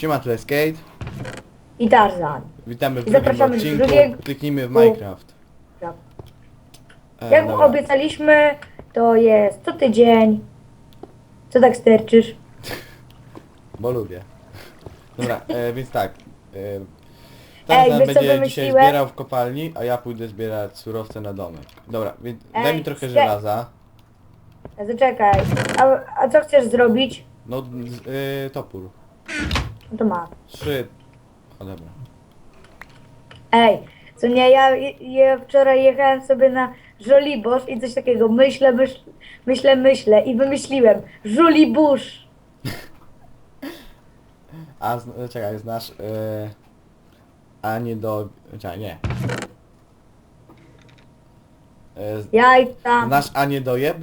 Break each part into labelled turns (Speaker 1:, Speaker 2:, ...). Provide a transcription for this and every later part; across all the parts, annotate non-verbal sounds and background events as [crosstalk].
Speaker 1: Siema, tu jest Kate.
Speaker 2: i Tarzan.
Speaker 1: Witamy w
Speaker 2: I
Speaker 1: drugim
Speaker 2: zapraszamy do
Speaker 1: odcinku.
Speaker 2: drugiego-
Speaker 1: Kliknijmy w Minecraft.
Speaker 2: Tak.
Speaker 1: E,
Speaker 2: Jak
Speaker 1: dobra.
Speaker 2: obiecaliśmy, to jest co tydzień. Co tak sterczysz? [laughs]
Speaker 1: Bo lubię. Dobra, e, więc tak. E,
Speaker 2: Ej,
Speaker 1: Tarzan
Speaker 2: wiesz, co
Speaker 1: będzie dzisiaj
Speaker 2: wymyśliłem?
Speaker 1: zbierał w kopalni, a ja pójdę zbierać surowce na domek. Dobra, więc daj
Speaker 2: Ej,
Speaker 1: mi trochę żelaza.
Speaker 2: Zaczekaj. A, a co chcesz zrobić?
Speaker 1: No, z, e, topór.
Speaker 2: No to ma.
Speaker 1: Trzy. O dobra.
Speaker 2: Ej, co nie, ja, ja wczoraj jechałem sobie na Żoliborz i coś takiego myślę, myśl, myślę, myślę i wymyśliłem Żoliborz. [laughs]
Speaker 1: A czekaj, znasz. E, a nie do. Czekaj, nie. E, z-
Speaker 2: Ja i tam,
Speaker 1: znasz Anię Dojeb?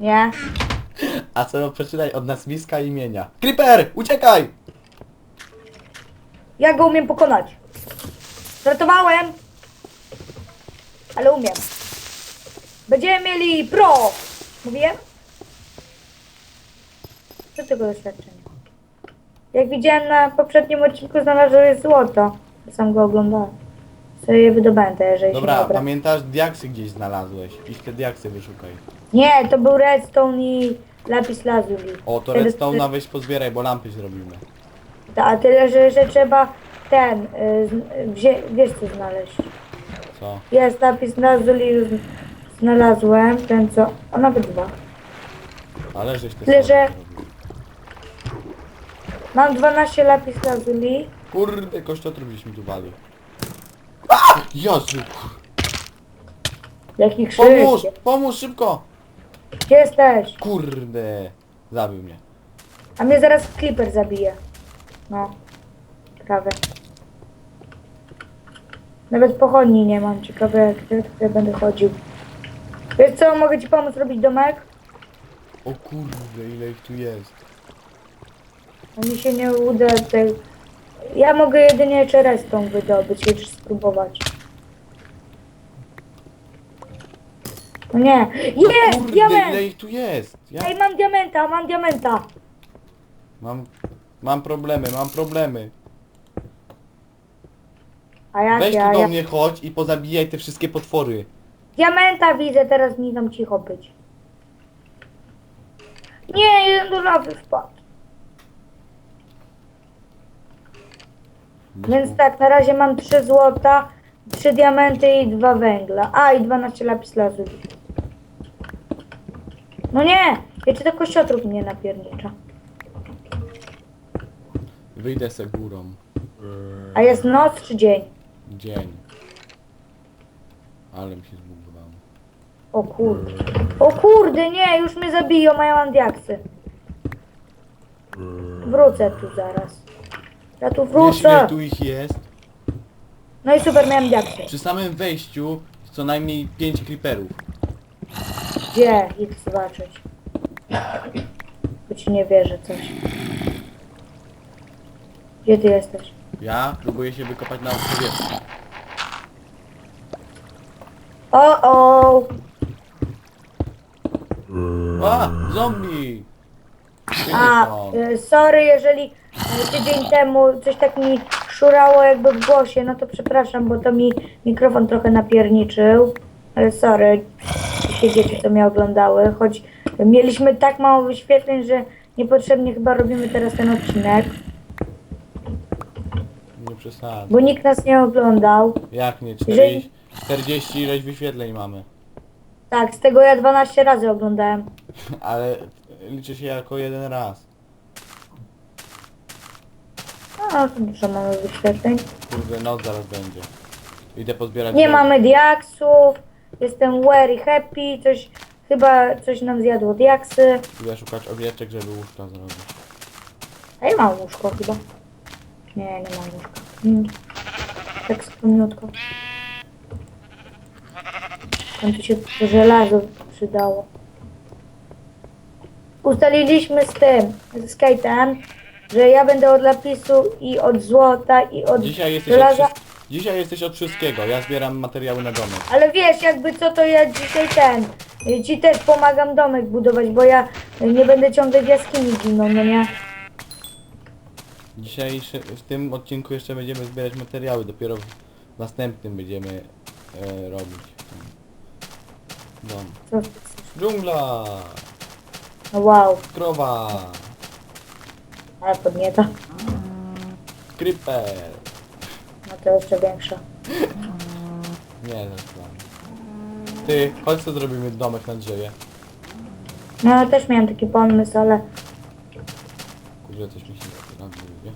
Speaker 2: nie?
Speaker 1: A co przeczytaj od nazwiska i imienia. Creeper! Uciekaj!
Speaker 2: Ja go umiem pokonać. Żartowałem, ale umiem. Będziemy mieli pro. Mówiłem? Co tego doświadczenia? Jak widziałem na poprzednim odcinku znalazłem złoto. Sam go oglądałem. Sobie je wydobędę, jeżeli
Speaker 1: Dobra,
Speaker 2: się dobra.
Speaker 1: pamiętasz, diaksy gdzieś znalazłeś. Idź te diaksy wyszukaj.
Speaker 2: Nie, to był redstone i lapis lazuli.
Speaker 1: O, to redstone'a weź pozbieraj, bo lampy zrobimy.
Speaker 2: A tyle, że, że trzeba ten, y, z- wzie, wiesz co znaleźć.
Speaker 1: Co?
Speaker 2: Jest napis lazuli, już znalazłem, ten co, a nawet dwa.
Speaker 1: Ale żeś te
Speaker 2: Tyle, że-
Speaker 1: zrobił.
Speaker 2: Mam 12 lapis lazuli.
Speaker 1: Kurde, kościotrup gdzieś mi tu wali. Jezu!
Speaker 2: Jaki krzyk.
Speaker 1: Pomóż! Pomóż szybko!
Speaker 2: Gdzie jesteś?
Speaker 1: Kurde! Zabił mnie.
Speaker 2: A mnie zaraz Clipper zabije. No. Prawie. Nawet pochodni nie mam. Ciekawe jak jak będę chodził. Wiesz co, mogę ci pomóc robić domek?
Speaker 1: O kurde, ile ich tu jest.
Speaker 2: Bo mi się nie uda tej... Ja mogę jedynie jeszcze restą wydobyć, jeszcze spróbować. No nie. Jest!
Speaker 1: Kurde,
Speaker 2: Diament!
Speaker 1: ile ich tu jest. Ja
Speaker 2: Ej, mam diamenta, mam diamenta.
Speaker 1: mam... Mam problemy, mam problemy.
Speaker 2: A jak
Speaker 1: Weź
Speaker 2: ja,
Speaker 1: tu do
Speaker 2: ja...
Speaker 1: mnie chodź i pozabijaj te wszystkie potwory.
Speaker 2: Diamenta widzę, teraz mi tam cicho być. Nie, jeden do lawy wpadł. Więc tak, na razie mam 3 złota, 3 diamenty i 2 węgla. A, i 12 lapis lazuli. No nie! Jeszcze to kościotrup mnie napiernicza.
Speaker 1: Wyjdę se górą.
Speaker 2: A jest noc czy dzień?
Speaker 1: Dzień. Ale mi się zbugowało.
Speaker 2: O kurde. O kurde, nie, już mnie zabiją, a ja mam diaksy. Wrócę tu zaraz. Ja tu wrócę.
Speaker 1: tu ich jest?
Speaker 2: No i super, miałem diaksy.
Speaker 1: Przy samym wejściu co najmniej 5 creeperów.
Speaker 2: Gdzie ich zobaczyć? Bo ci nie wierzę coś. Gdzie ty jesteś?
Speaker 1: Ja próbuję się wykopać na powierzchni.
Speaker 2: O, o!
Speaker 1: A! Zombie!
Speaker 2: A, y, sorry, jeżeli y, tydzień temu coś tak mi szurało jakby w głosie, no to przepraszam, bo to mi mikrofon trochę napierniczył. Ale sorry, wszystkie dzieci, co mnie oglądały, choć mieliśmy tak mało wyświetleń, że niepotrzebnie chyba robimy teraz ten odcinek,
Speaker 1: Nie przesadzę.
Speaker 2: bo nikt nas nie oglądał.
Speaker 1: Jak nie?
Speaker 2: Jeżeli-
Speaker 1: 40, 40 ileś wyświetleń mamy.
Speaker 2: Tak, z tego ja 12 razy oglądałem. [laughs]
Speaker 1: Ale liczy się jako jeden raz.
Speaker 2: No, to dużo mamy wyświetleń.
Speaker 1: Kurde, noc zaraz będzie. Idę pozbierać...
Speaker 2: Nie mamy diaksów, jestem very happy, coś, chyba coś nam zjadło diaksy.
Speaker 1: Idę szukać owieczek, żeby łóżka zrobić.
Speaker 2: A ja mam łóżko chyba. Nie, nie mam łóżka. Mm. Tak skromniutko. Tam tu się żelazo przydało. Ustaliliśmy z tym, z Kate'em, że ja będę od lapisu i od złota i od
Speaker 1: Dzisiaj jesteś, od,
Speaker 2: żelaza.
Speaker 1: Dzisiaj jesteś od wszystkiego. Ja zbieram materiały na domek.
Speaker 2: Ale wiesz, jakby co to ja dzisiaj ten. y, Ci też pomagam domek budować, bo ja y, nie będę ciągle w jaskini ginął, no nie?
Speaker 1: Dzisiejszy, w tym odcinku jeszcze będziemy zbierać materiały, dopiero w następnym będziemy e, robić. Dom.
Speaker 2: Co?
Speaker 1: Dżungla!
Speaker 2: No wow,
Speaker 1: Krowa!
Speaker 2: ale podnieta.
Speaker 1: Creeper!
Speaker 2: No to jeszcze większa.
Speaker 1: Nie, to jest plan. Ty, chodź co zrobimy domek na drzewie.
Speaker 2: No ja też miałem taki pomysł, ale
Speaker 1: Kurde, coś mi się rozbuduje.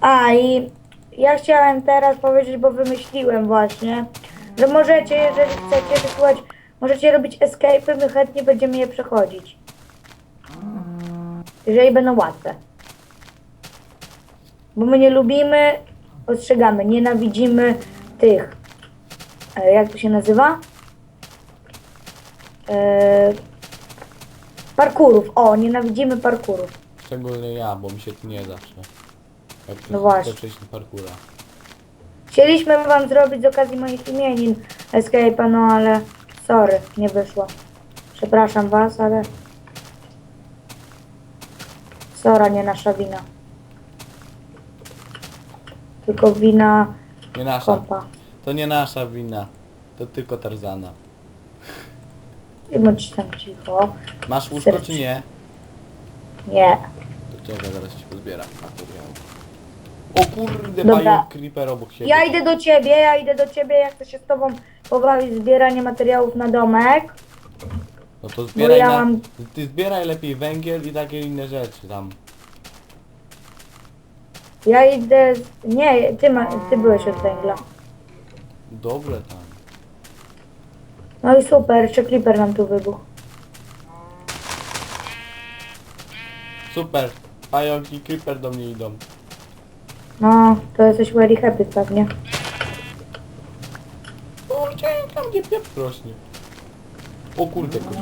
Speaker 2: A i ja chciałem teraz powiedzieć, bo wymyśliłem właśnie, że możecie, jeżeli chcecie wysłać, możecie robić escape'y, my chętnie będziemy je przechodzić. Jeżeli będą łatwe. Bo my nie lubimy, ostrzegamy, nienawidzimy tych, e, jak to się nazywa? E, parkurów. O, nienawidzimy parkurów.
Speaker 1: Szczególnie ja, bo mi się tnie zawsze. Jak
Speaker 2: No właśnie.
Speaker 1: do parkura.
Speaker 2: Chcieliśmy wam zrobić z okazji moich imienin Escape'a, no ale sorry, nie wyszło. Przepraszam was, ale... Sora, nie nasza wina. Tylko wina
Speaker 1: Nie nasza.
Speaker 2: kompa.
Speaker 1: To nie nasza wina. To tylko Tarzana.
Speaker 2: I bądź tam cicho.
Speaker 1: Masz łóżko czy nie?
Speaker 2: Nie.
Speaker 1: To czekaj, zaraz ci pozbieram materiał. O kurde,
Speaker 2: Dobra.
Speaker 1: pająk creeper obok siebie.
Speaker 2: Ja idę do ciebie, ja idę do ciebie, jak chcę się z tobą pobawić zbieranie materiałów na domek.
Speaker 1: No to zbieraj
Speaker 2: ja
Speaker 1: na...
Speaker 2: mam-
Speaker 1: Ty zbieraj lepiej węgiel i takie inne rzeczy tam.
Speaker 2: Ja idę... z- Nie, ty, ma... ty byłeś od węgla.
Speaker 1: Dobre tam.
Speaker 2: No i super, jeszcze creeper nam tu wybuchł.
Speaker 1: Super. Pająk i creeper do mnie idą.
Speaker 2: No, to jesteś very happy pewnie.
Speaker 1: O, chciałem tam gdzie pieprz rośnie. O kurde, kość.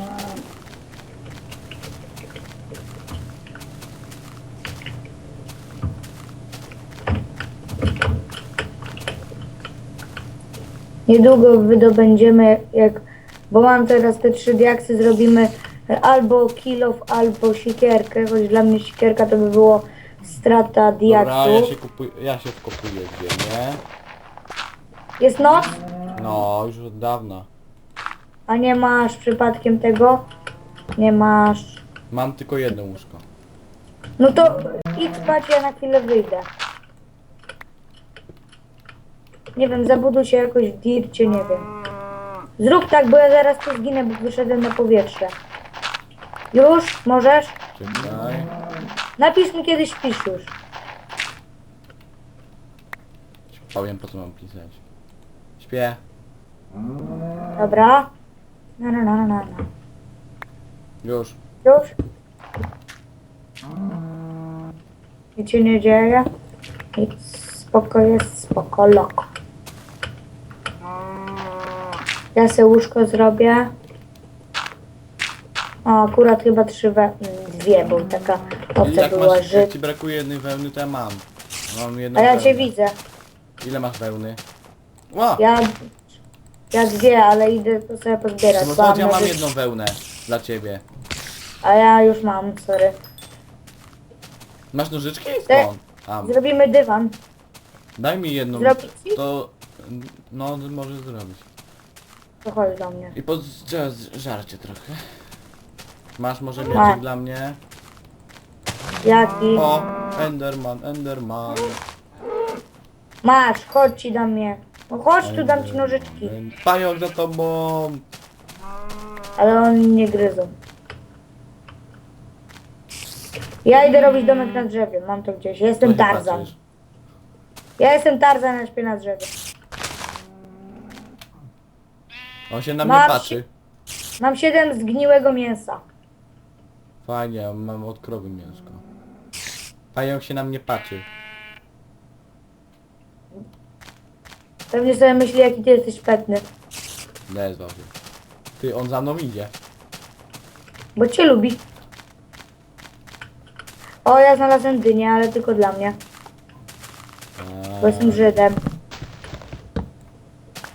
Speaker 2: Niedługo wydobędziemy, jak, bo mam teraz te trzy diaksy, zrobimy albo kilof, albo sikierkę, choć dla mnie sikierka to by było strata
Speaker 1: Dobra, ja
Speaker 2: diaksów.
Speaker 1: się kupuję, ja się wkopuję w ziemię.
Speaker 2: Jest noc?
Speaker 1: No, już od dawna.
Speaker 2: A nie masz przypadkiem tego? Nie masz.
Speaker 1: Mam tylko jedno łóżko.
Speaker 2: No to idź spać, ja na chwilę wyjdę. Nie wiem, zabuduj się jakoś w dircie, nie wiem. Zrób tak, bo ja zaraz tu zginę, bo wyszedłem na powietrze. Już? Możesz?
Speaker 1: Czekaj.
Speaker 2: Napisz mi kiedy śpisz już.
Speaker 1: Powiem po co mam pisać. Śpię.
Speaker 2: Dobra. No, no, no, no, no.
Speaker 1: Już.
Speaker 2: Już? Nic się nie dzieje. Nic. Spoko jest, spoko, loko. Ja se łóżko zrobię. O, akurat chyba trzy we... dwie, bo taka
Speaker 1: Jak,
Speaker 2: była,
Speaker 1: masz,
Speaker 2: że...
Speaker 1: jak ci brakuje jednej wełny, to ja mam. Mam jedną
Speaker 2: A ja
Speaker 1: wełnę.
Speaker 2: cię widzę.
Speaker 1: Ile masz wełny? Ła!
Speaker 2: Ja... Ja dwie, ale idę to sobie pozbierać.
Speaker 1: No
Speaker 2: bo
Speaker 1: chodź, ja mam
Speaker 2: może-
Speaker 1: jedną wełnę dla ciebie.
Speaker 2: A ja już mam, sorry.
Speaker 1: Masz nożyczki?
Speaker 2: Te-
Speaker 1: Skąd? A,
Speaker 2: Zrobimy dywan.
Speaker 1: daj mi jedną.
Speaker 2: Zrobić ci?
Speaker 1: To... No, możesz zrobić.
Speaker 2: To chodź do mnie.
Speaker 1: I pod z- żarcie trochę. Masz może
Speaker 2: Ma.
Speaker 1: mieczek dla mnie?
Speaker 2: Jaki?
Speaker 1: O, Enderman, Enderman.
Speaker 2: Masz, chodź ci do mnie. No chodź tu, dam ci nożyczki.
Speaker 1: Pająk za tobą.
Speaker 2: Ale oni nie gryzą. Ja idę robić domek na drzewie, mam to gdzieś. Ja jestem
Speaker 1: No
Speaker 2: Tarzan.
Speaker 1: patrzysz.
Speaker 2: Ja jestem Tarzan, ja śpię na drzewie.
Speaker 1: On się na mnie patrzy.
Speaker 2: Mam siedem zgniłego mięsa.
Speaker 1: Fajnie, mam od krowy mięsko. Pająk się na mnie patrzy.
Speaker 2: Pewnie sobie myśli, jaki ty jesteś pewny.
Speaker 1: Lezwał się. Ty, on za mną idzie.
Speaker 2: Bo cię lubi. O, ja znalazłem dynię, ale tylko dla mnie. Eee. Bo jestem Żydem.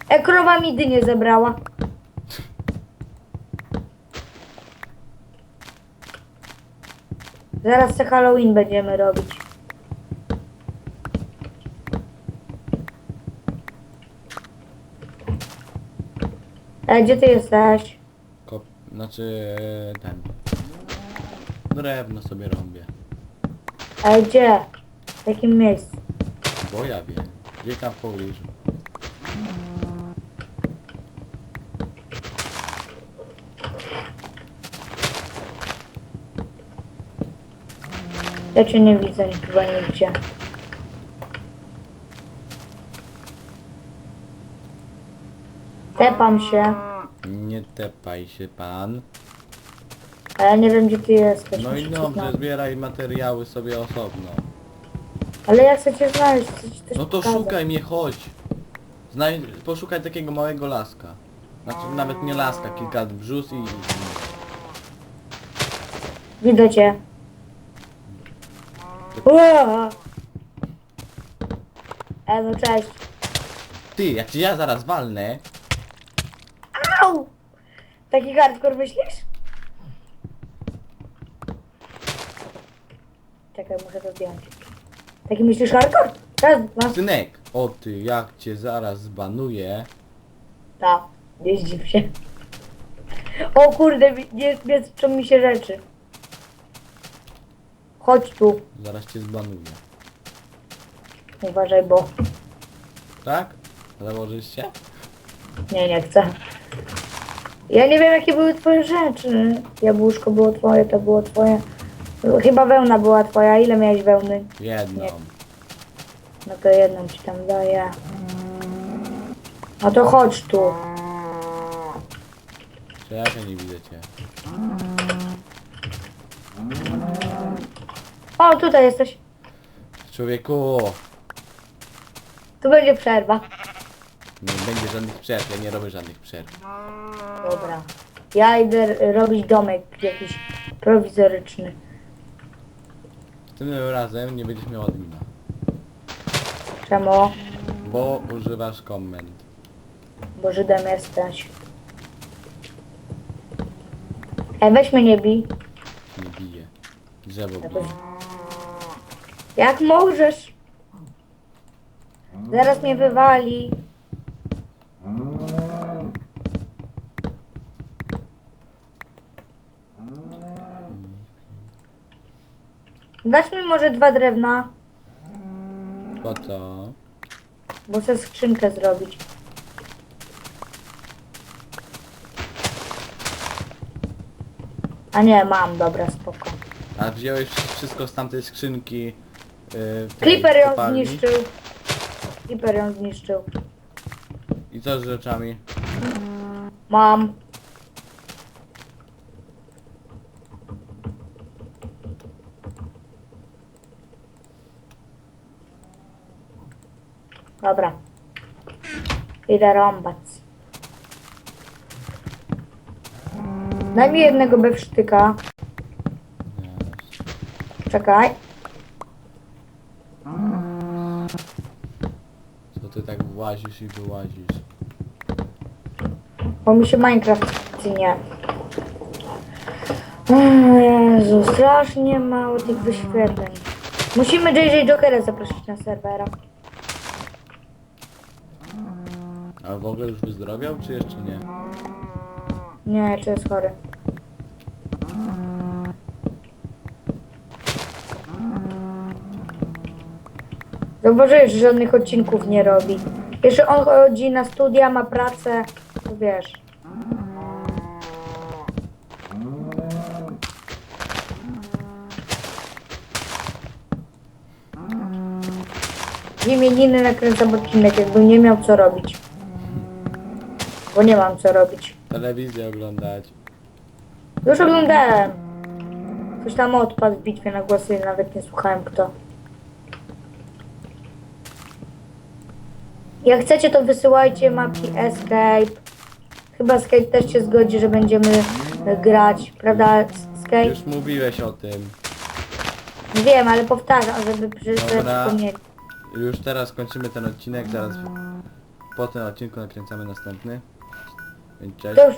Speaker 2: E, krowa mi dynię zebrała. Zaraz se Halloween będziemy robić. E, gdzie ty jesteś?
Speaker 1: Kop... Znaczy e, ten. Drewno sobie robię.
Speaker 2: E, gdzie? W jakim miejscu?
Speaker 1: Bo ja wiem. Gdzieś tam w pobliżu.
Speaker 2: Ja cię nie widzę chyba nigdzie. Tepam się,
Speaker 1: Nie tepaj się pan.
Speaker 2: a ja nie wiem gdzie ty jesteś.
Speaker 1: No
Speaker 2: muszę
Speaker 1: i
Speaker 2: cię
Speaker 1: dobrze,
Speaker 2: znaleźć.
Speaker 1: zbieraj materiały sobie osobno.
Speaker 2: Ale ja chcę cię znaleźć, chcę ci coś
Speaker 1: No to
Speaker 2: pokazać.
Speaker 1: szukaj mnie, chodź. Znaj... Poszukaj takiego małego laska. Znaczy nawet nie laska, kilka brzus i...
Speaker 2: Widzę cię. Ua! E, no cześć.
Speaker 1: Ty, jak cię ja zaraz walnę!
Speaker 2: Taki hardcore myślisz? Czekaj, muszę to zdjąć. Taki myślisz hardcore? Raz, dwa,
Speaker 1: synek. O ty, jak cię zaraz zbanuję.
Speaker 2: Ta, nie zdziw się. O kurde, nie mieszczą mi się rzeczy. Chodź tu,
Speaker 1: Zaraz cię zbanuję.
Speaker 2: uważaj, bo...
Speaker 1: Tak? Założysz się?
Speaker 2: Nie, nie chcę. Ja nie wiem, jakie były twoje rzeczy. Jabłuszko było twoje, to było twoje. Chyba wełna była twoja. Ile miałeś wełny?
Speaker 1: Jedną.
Speaker 2: Nie. No to jedną ci tam daję. No to chodź tu.
Speaker 1: Czy ja się nie widzę cię?
Speaker 2: O, tutaj jesteś.
Speaker 1: Człowieku,
Speaker 2: Tu będzie przerwa.
Speaker 1: Nie będzie żadnych przerw, ja nie robię żadnych przerw.
Speaker 2: Dobra. Ja idę robić domek jakiś prowizoryczny.
Speaker 1: Tym razem nie będziesz miał admina.
Speaker 2: Czemu?
Speaker 1: Bo używasz komend.
Speaker 2: Bo Żydem jesteś. Ej, weź mnie nie bij.
Speaker 1: Nie bije. Drzewo bije.
Speaker 2: Jak możesz? Zaraz mnie wywali. Dasz mi może dwa drewna,
Speaker 1: Po co?
Speaker 2: bo chcę skrzynkę zrobić. A nie, mam, dobra, spoko.
Speaker 1: A wziąłeś wszystko z tamtej skrzynki. Yy, w tej
Speaker 2: Creeper ją
Speaker 1: kopalni?
Speaker 2: zniszczył. Creeper ją zniszczył.
Speaker 1: I co z rzeczami?
Speaker 2: Mam. Dobra. Idę rąbać. Daj mi jednego bewsztyka. Czekaj.
Speaker 1: Co ty tak włazisz i wyłazisz?
Speaker 2: Bo mi się Minecraft nie. Jezu, strasznie mało tych wyświetleń. Musimy JJ Jokera zaprosić na serwera.
Speaker 1: A w ogóle już wyzdrowiał, czy jeszcze nie?
Speaker 2: Nie, czy jest chory. Zauważyłeś, że żadnych odcinków nie robi. Jeszcze on chodzi na studia, ma pracę, to wiesz. W imieniny nakręcam odcinek, jakbym nie miał co robić. Bo nie mam co robić.
Speaker 1: Telewizję oglądać.
Speaker 2: Już oglądałem. Ktoś tam odpadł w bitwie na głosy, nawet nie słuchałem kto. Jak chcecie to wysyłajcie mapki Escape. Chyba Escape też się zgodzi, że będziemy e, grać, prawda Escape?
Speaker 1: Już mówiłeś o tym.
Speaker 2: Wiem, ale powtarzam, żeby przy- sobie
Speaker 1: Dobra.
Speaker 2: przypomnieć.
Speaker 1: Już teraz kończymy ten odcinek, zaraz po tym odcinku nakręcamy następny. Więc cześć.
Speaker 2: To już